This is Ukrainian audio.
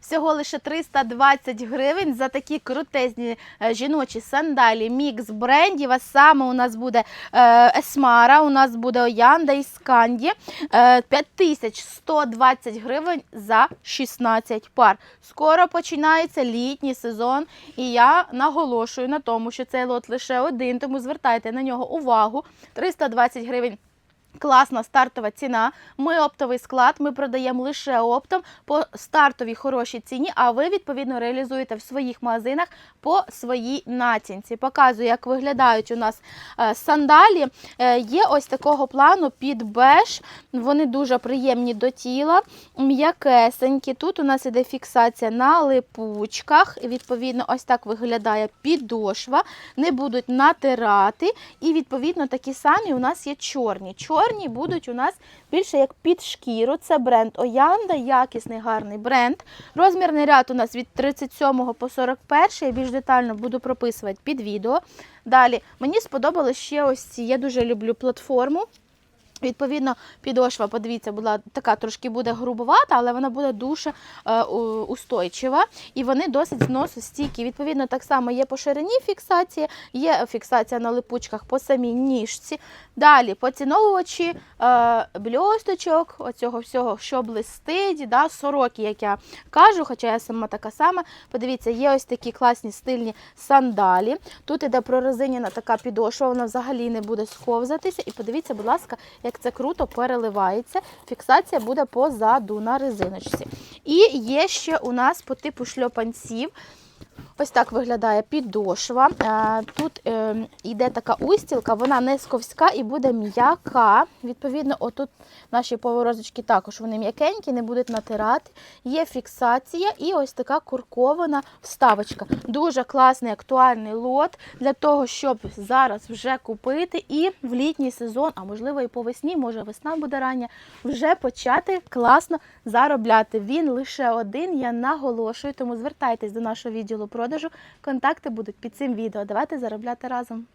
всього лише 320 гривень за такі крутезні е, жіночі сандалі, мікс брендів. А саме у нас буде е, Есмара, у нас буде Оянда і Сканді. Е, 5120 гривень за 16 пар. Скоро починається літній сезон, і я наголошую на тому, що цей лот лише один, тому звертайте на нього увагу. 320 гривень. Класна стартова ціна. Ми оптовий склад, ми продаємо лише оптом по стартовій хорошій ціні, а ви відповідно реалізуєте в своїх магазинах по своїй націнці. Показую, як виглядають у нас е, сандалі. Е, Є ось такого плану під беж. Вони дуже приємні до тіла, м'якесенькі. Тут у нас іде фіксація на липучках. Відповідно, ось так виглядає підошва. Не будуть натирати. І відповідно такі самі у нас є чорні. Чорні будуть у нас більше як під шкіру. Це бренд Оянда, якісний гарний бренд. Розмірний ряд у нас від 37 по 41. Я більш детально буду прописувати під відео. Далі мені сподобалось ще ось ці. Я дуже люблю платформу. Відповідно, підошва, подивіться, була така трошки буде грубовата, але вона буде дуже е, устойчива і вони досить зносостійкі. Відповідно, так само є по ширині фіксація, є фіксація на липучках по самій ніжці. Далі поціновувачі е, бльосточок, оцього всього, що блистить, да, сороки, як я кажу, хоча я сама така сама. Подивіться, є ось такі класні стильні сандалі. Тут іде прорезиняна така підошва, вона взагалі не буде сковзатися. І подивіться, будь ласка, як це круто переливається. Фіксація буде позаду на резиночці. І є ще у нас по типу шльопанців. Ось так виглядає підошва. Е, Тут е, йде така устілка, вона не сковська і буде м'яка. Відповідно, отут наші поворозочки також вони м'якенькі, не будуть натирати. Є фіксація і ось така куркована вставочка. Дуже класний актуальний лот для того, щоб зараз вже купити і в літній сезон, а можливо і по весні, може весна буде рання, вже почати класно заробляти. Він лише один, я наголошую, тому звертайтесь до нашого відділу продажу. Контакти будуть під цим відео. Давайте заробляти разом.